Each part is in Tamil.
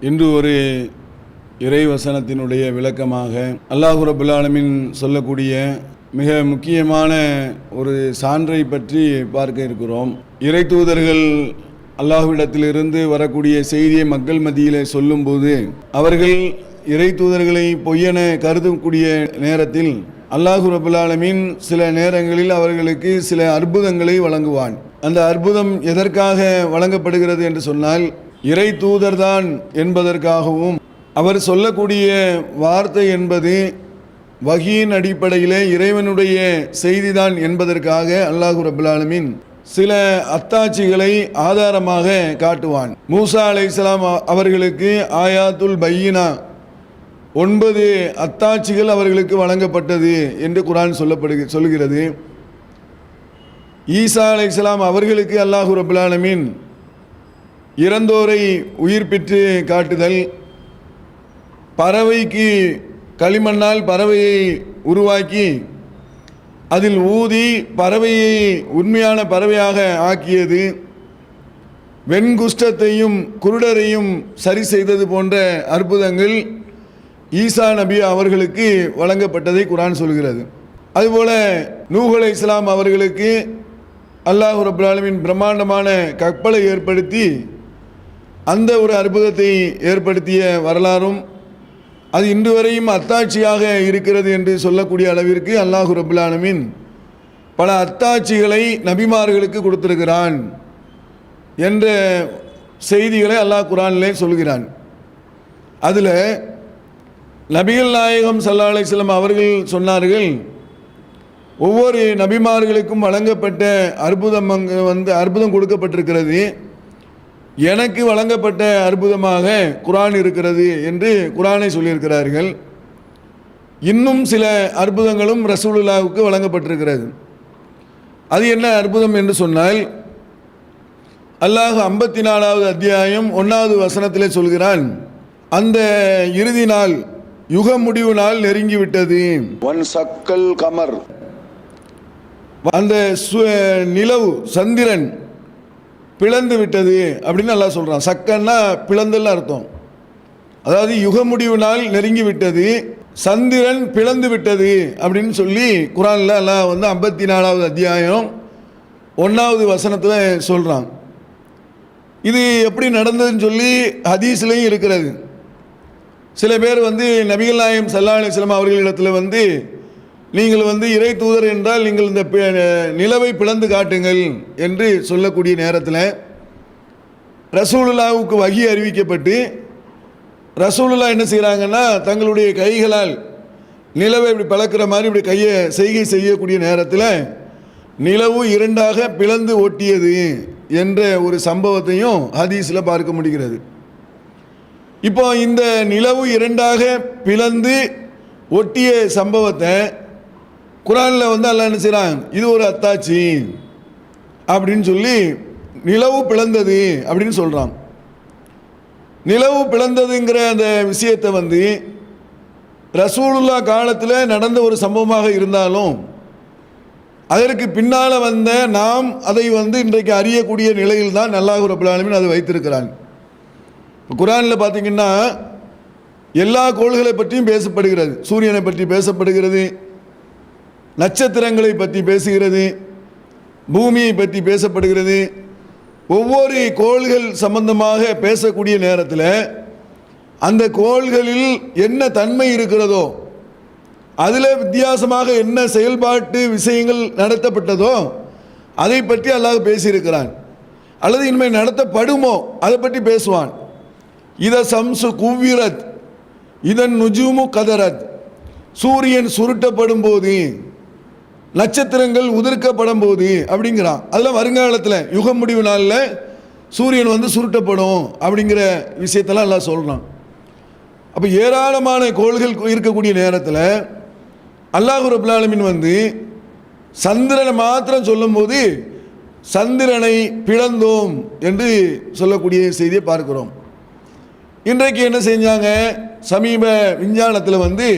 இன்று ஒரு இறைவசனத்தினுடைய விளக்கமாக அல்லாஹு ரபுல் சொல்லக்கூடிய மிக முக்கியமான ஒரு சான்றை பற்றி பார்க்க இருக்கிறோம். இறை தூதர்கள் அல்லாஹுவிடத்திலிருந்து வரக்கூடிய செய்தியை மக்கள் மத்தியிலே சொல்லும்போது அவர்கள் இறை தூதர்களை பொய்யென கருதக்கூடிய நேரத்தில் அல்லாஹு ரபுல்லாலமின் சில நேரங்களில் அவர்களுக்கு சில அற்புதங்களை வழங்குவான். அந்த அற்புதம் எதற்காக வழங்கப்படுகிறது என்று சொன்னால் இறை தூதர்தான் என்பதற்காகவும் அவர் சொல்லக்கூடிய வார்த்தை என்பது வகியின் அடிப்படையிலே இறைவனுடைய செய்திதான் என்பதற்காக அல்லாஹு ரபுல்லாலமின் சில அத்தாட்சிகளை ஆதாரமாக காட்டுவான். மூசா அலைஹிஸ்ஸலாம் அவர்களுக்கு ஆயாத்துல் பையினா ஒன்பது அத்தாட்சிகள் அவர்களுக்கு வழங்கப்பட்டது என்று குரான் சொல்லப்படுக சொல்கிறது ஈசா அலைஹிஸ்ஸலாம் அவர்களுக்கு அல்லாஹு ரபுல்லாலமின் இறந்தோரை இறந்தோரை உயிர்ப்பித்து காட்டுதல். பறவைக்கு களிமண்ணால் பறவையை உருவாக்கி அதில் ஊதி பறவையை உண்மையான பறவையாக ஆக்கியது. வெண்குஷ்டத்தையும் குருடரையும் சரி செய்தது போன்ற அற்புதங்கள் ஈசா நபி அவர்களுக்கு வழங்கப்பட்டதை குரான் சொல்கிறது. அதுபோல நூகலை இஸ்லாம் அவர்களுக்கு அல்லாஹ் ரபுல் பிரம்மாண்டமான கப்பலை ஏற்படுத்தி அந்த ஒரு அற்புதத்தை ஏற்படுத்திய வரலாறும் அது இன்று வரையும் அத்தாட்சியாக இருக்கிறது என்று சொல்லக்கூடிய அளவிற்கு அல்லாஹு ரபுல்லானமின் பல அத்தாட்சிகளை நபிமார்களுக்கு கொடுத்திருக்கிறான் என்ற செய்திகளை அல்லாஹ் குரானிலே சொல்கிறான். அதில் நபிகள் நாயகம் சல்லா அலிஸ்லாம் அவர்கள் சொன்னார்கள் ஒவ்வொரு நபிமார்களுக்கும் வழங்கப்பட்ட அற்புதம் அங்கு வந்து அற்புதம் கொடுக்கப்பட்டிருக்கிறது. எனக்கு வழங்கப்பட்ட அற்புதமாக குரான் இருக்கிறது என்று குரானை சொல்லியிருக்கிறார்கள். இன்னும் சில அற்புதங்களும் ரசூலுல்லாவுக்கு வழங்கப்பட்டிருக்கிறது. அது என்ன அற்புதம் என்று சொன்னால் அல்லாஹ் ஐம்பத்தி நாலாவது அத்தியாயம் ஒன்றாவது வசனத்திலே சொல்கிறான் அந்த இறுதி நாள் யுக முடிவு நாள் நெருங்கிவிட்டது. ஒன் சக்கல் கமர். அந்த நிலவு சந்திரன் பிளந்து விட்டது அப்படின்னு நல்லா சொல்கிறான் சக்கன்னா பிளந்தல்ல அர்த்தம். அதாவது யுக முடிவு நாள் நெருங்கி விட்டது சந்திரன் பிளந்து விட்டது அப்படின்னு சொல்லி குரானில் எல்லாம் வந்து ஐம்பத்தி நாலாவது அத்தியாயம் ஒன்றாவது வசனத்தில் சொல்கிறான் இது எப்படி நடந்ததுன்னு சொல்லி ஹதீஸ்லையும் இருக்கிறது. சில பேர் வந்து நபிகள் நாயம் சல்லா அலிஸ்லாம் அவர்களிடத்தில் வந்து நீங்கள் வந்து இறை தூதர் என்றால் நீங்கள் இந்த பி- நிலவை பிளந்து காட்டுங்கள் என்று சொல்லக்கூடிய நேரத்தில் ரசூலுல்லாவுக்கு வகி அறிவிக்கப்பட்டு ரசூலுல்லா என்ன செய்கிறாங்கன்னா தங்களுடைய கைகளால் நிலவை இப்படி பழக்கிற மாதிரி இப்படி கையை செய்கை செய்யக்கூடிய நேரத்தில் நிலவு இரண்டாக பிளந்து ஒட்டியது என்ற ஒரு சம்பவத்தையும் ஹதீஸில் பார்க்க முடிகிறது. இப்போ இந்த நிலவு இரண்டாக பிளந்து ஒட்டிய சம்பவத்தை குரானில் வந்து அல்லாஹ் என்ன செய்கிறான் இது ஒரு அத்தாச்சி அப்படின்னு சொல்லி நிலவு பிளந்தது அப்படின்னு சொல்கிறான் நிலவு பிளந்ததுங்கிற அந்த விஷயத்தை வந்து ரசூலுல்லா காலத்தில் நடந்த ஒரு சம்பவமாக இருந்தாலும் அதற்கு பின்னால் வந்த நாம் அதை வந்து இன்றைக்கு அறியக்கூடிய நிலையில் தான் நல்லா ரபுல் அதை வைத்திருக்கிறாங்க இப்போ குரானில் பார்த்தீங்கன்னா எல்லா கோள்களை பற்றியும் பேசப்படுகிறது. சூரியனை பற்றி பேசப்படுகிறது. நட்சத்திரங்களை பற்றி பேசுகிறது பூமியை பற்றி பேசப்படுகிறது. ஒவ்வொரு கோள்கள் சம்பந்தமாக பேசக்கூடிய நேரத்தில் அந்த கோள்களில் என்ன தன்மை இருக்கிறதோ அதில் வித்தியாசமாக என்ன செயல்பாட்டு விஷயங்கள் நடத்தப்பட்டதோ அதை பற்றி அல்லாஹ் பேசியிருக்கிறான். அல்லது இனிமேல் நடத்தப்படுமோ அதை பற்றி பேசுவான். இத சம்சு குவ்விரத் இதன் நுஜுமு கதரத் சூரியன் சுருட்டப்படும் போது நட்சத்திரங்கள் உதிர்க்கப்படும் போது அப்படிங்கிறான். அதெல்லாம் வருங்காலத்தில் யுக முடிவு நாளில் சூரியன் வந்து சுருட்டப்படும் அப்படிங்கிற விஷயத்தெல்லாம் எல்லாம் சொல்கிறான் அப்போ ஏராளமான கோள்கள் இருக்கக்கூடிய நேரத்தில் அல்லாஹு ரபுல்லாலமின் வந்து சந்திரனை மாத்திரம் சொல்லும்போது சந்திரனை பிளந்தோம் என்று சொல்லக்கூடிய செய்தியை பார்க்கிறோம். இன்றைக்கு என்ன செஞ்சாங்க? சமீப விஞ்ஞானத்தில் வந்து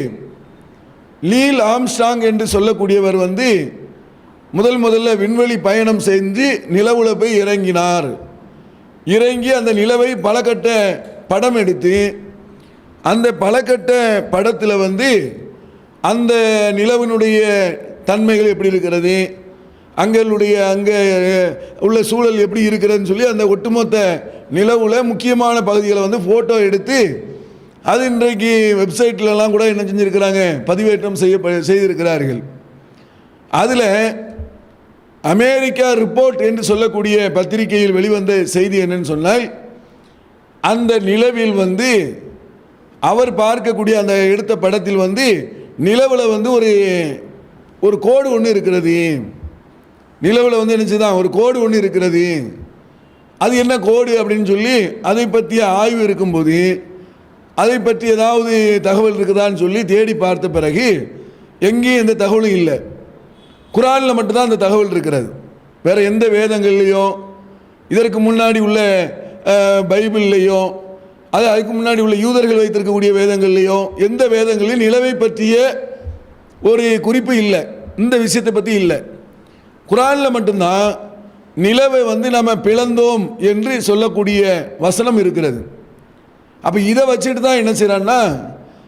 லீல் ஆம்ஸ்டாங் என்று சொல்லக்கூடியவர் வந்து முதல் முதல்ல விண்வெளி பயணம் செஞ்சு நிலவுல போய் இறங்கினார். இறங்கி அந்த நிலவை பலகட்ட படம் எடுத்து அந்த பலகட்ட படத்தில் வந்து அந்த நிலவினுடைய தன்மைகள் எப்படி இருக்கிறது அங்களுடைய அங்கே உள்ள சூழல் எப்படி இருக்கிறதுன்னு சொல்லி அந்த ஒட்டுமொத்த நிலவுல முக்கியமான பகுதிகளை வந்து ஃபோட்டோ எடுத்து அது இன்றைக்கு வெப்சைட்லலாம் கூட என்ன செஞ்சுருக்கிறாங்க? பதிவேற்றம் செய்ய செய்திருக்கிறார்கள். அதில் அமெரிக்கா ரிப்போர்ட் என்று சொல்லக்கூடிய பத்திரிகையில் வெளிவந்த செய்தி என்னன்னு சொன்னால் அந்த நிலவில் வந்து அவர் பார்க்கக்கூடிய அந்த எடுத்த படத்தில் வந்து நிலவில் வந்து ஒரு ஒரு கோடு ஒன்று இருக்கிறது. நிலவில் வந்து என்னச்சுதான் ஒரு கோடு ஒன்று இருக்கிறது. அது என்ன கோடு அப்படின்னு சொல்லி அதை பற்றிய ஆய்வு இருக்கும்போது அதை பற்றி ஏதாவது தகவல் இருக்குதான்னு சொல்லி தேடி பார்த்த பிறகு எங்கேயும் எந்த தகவலும் இல்லை. குரானில் மட்டும்தான் அந்த தகவல் இருக்கிறது. வேற எந்த வேதங்கள்லேயும் இதற்கு முன்னாடி உள்ள பைபிள்லேயும் அது அதுக்கு முன்னாடி உள்ள யூதர்கள் வைத்திருக்கக்கூடிய வேதங்கள்லேயும் எந்த வேதங்களையும் நிலவை பற்றிய ஒரு குறிப்பு இல்லை. இந்த விஷயத்தை பற்றி இல்லை. குரானில் மட்டும்தான் நிலவை வந்து நம்ம பிளந்தோம் என்று சொல்லக்கூடிய வசனம் இருக்கிறது. அப்போ இதை வச்சுட்டு தான் என்ன செய்கிறான்னா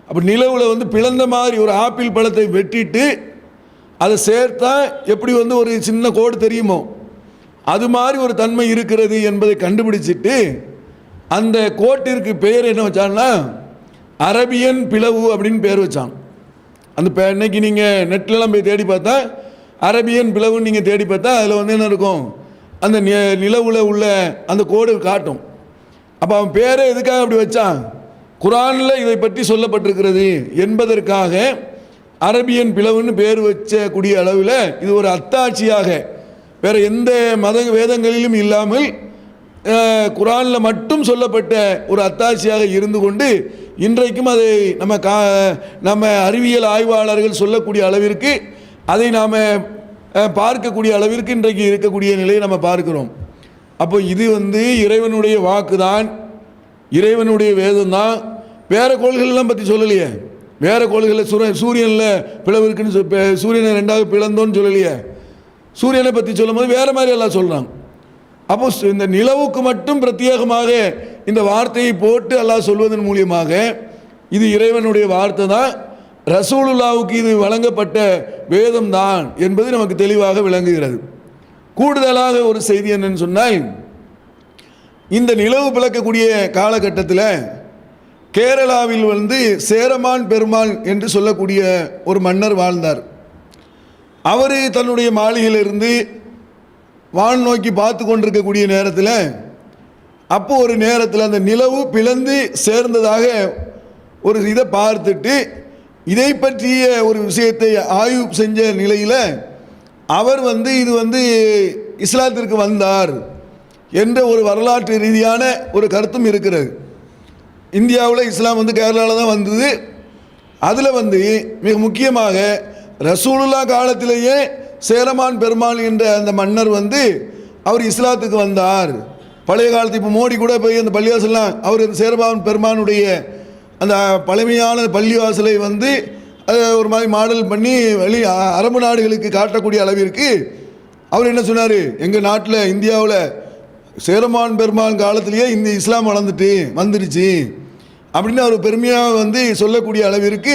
அப்போ நிலவில் வந்து பிளந்த மாதிரி ஒரு ஆப்பிள் பழத்தை வெட்டிட்டு அதை சேர்த்தா எப்படி வந்து ஒரு சின்ன கோடு தெரியுமோ அது மாதிரி ஒரு தன்மை இருக்கிறது என்பதை கண்டுபிடிச்சிட்டு அந்த கோட்டிற்கு பெயர் என்ன வச்சான்னா அரபியன் பிளவு அப்படின்னு பேர் வச்சான். அந்த பே இன்னைக்கு நீங்கள் நெட்லலாம் போய் தேடி பார்த்தா அரபியன் பிளவுன்னு நீங்கள் தேடி பார்த்தா அதில் வந்து என்ன இருக்கும்? அந்த நிலவில் உள்ள அந்த கோடு காட்டும். அப்போ அவன் பேரை எதுக்காக அப்படி வச்சான்? குரானில் இதை பற்றி சொல்லப்பட்டிருக்கிறது என்பதற்காக அரபியன் பிளவுன்னு பேர் வச்சக்கூடிய அளவில் இது ஒரு அத்தாட்சியாக. வேறு எந்த மத வேதங்களிலும் இல்லாமல் குரானில் மட்டும் சொல்லப்பட்ட ஒரு அத்தாட்சியாக இருந்து கொண்டு இன்றைக்கும் அதை நம்ம கா நம்ம அறிவியல் ஆய்வாளர்கள் சொல்லக்கூடிய அளவிற்கு அதை நாம் பார்க்கக்கூடிய அளவிற்கு இன்றைக்கு இருக்கக்கூடிய நிலையை நம்ம பார்க்கிறோம். அப்போ இது வந்து இறைவனுடைய வாக்கு தான் இறைவனுடைய வேதம் தான் வேற கோள்கள்லாம் பற்றி சொல்லலையே. வேற கோள்களில் சுர சூரியனில் பிளவு இருக்குன்னு சொ சூரியனை ரெண்டாவது பிளந்தோன்னு சொல்லலையே. சூரியனை பற்றி சொல்லும்போது வேறு மாதிரி எல்லாம் சொல்கிறாங்க அப்போ இந்த நிலவுக்கு மட்டும் பிரத்யேகமாக இந்த வார்த்தையை போட்டு எல்லாம் சொல்வதன் மூலியமாக இது இறைவனுடைய வார்த்தை தான் ரசூலுல்லாவுக்கு இது வழங்கப்பட்ட வேதம் தான் என்பது நமக்கு தெளிவாக விளங்குகிறது. கூடுதலாக ஒரு செய்தி என்னன்னு சொன்னால் இந்த நிலவு பிளக்கக்கூடிய காலகட்டத்தில் கேரளாவில் வந்து சேரமான் பெருமாள் என்று சொல்லக்கூடிய ஒரு மன்னர் வாழ்ந்தார். அவர் தன்னுடைய மாளிகையிலிருந்து வான் நோக்கி பார்த்து கொண்டிருக்கக்கூடிய நேரத்தில் அப்போ ஒரு நேரத்தில் அந்த நிலவு பிளந்து சேர்ந்ததாக ஒரு இதை பார்த்துட்டு இதை பற்றிய ஒரு விஷயத்தை ஆய்வு செஞ்ச நிலையில் அவர் வந்து இது வந்து இஸ்லாத்திற்கு வந்தார் என்ற ஒரு வரலாற்று ரீதியான ஒரு கருத்தும் இருக்கிறது. இந்தியாவில் இஸ்லாம் வந்து கேரளாவில் தான் வந்தது. அதில் வந்து மிக முக்கியமாக ரசூலுல்லா காலத்திலேயே சேரமான் பெருமாள் என்ற அந்த மன்னர் வந்து அவர் இஸ்லாத்துக்கு வந்தார். பழைய காலத்து இப்போ மோடி கூட போய் அந்த பள்ளிவாசலாம் அவர் அந்த சேரமான் பெருமானுடைய அந்த பழமையான பள்ளிவாசலை வந்து ஒரு மாதிரி மாடல் பண்ணி வெளி அ- அரபு நாடுகளுக்கு காட்டக்கூடிய அளவிற்கு அவர் என்ன சொன்னார்? எங்கள் நாட்டில் இந்தியாவில் சேரமான் பெருமான் காலத்திலேயே இந்த இஸ்லாம் வளர்ந்துட்டு வந்துடுச்சு அப்படின்னு அவர் பெருமையாக வந்து சொல்லக்கூடிய அளவிற்கு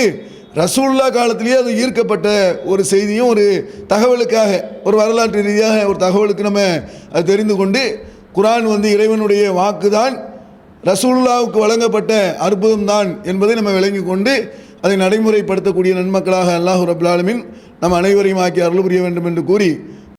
ரசூல்லா காலத்திலேயே அது ஈர்க்கப்பட்ட ஒரு செய்தியும் ஒரு தகவலுக்காக ஒரு வரலாற்று ரீதியாக ஒரு தகவலுக்கு நம்ம அது தெரிந்து கொண்டு குரான் வந்து இறைவனுடைய வாக்குதான் ரசூல்லாவுக்கு வழங்கப்பட்ட அற்புதம் தான் என்பதை நம்ம விளங்கி கொண்டு அதை நடைமுறைப்படுத்தக்கூடிய நன்மக்களாக அல்லாஹ் ரபுல்லாலுமின் நம் அனைவரையும் ஆக்கி அருள் புரிய வேண்டும் என்று கூறி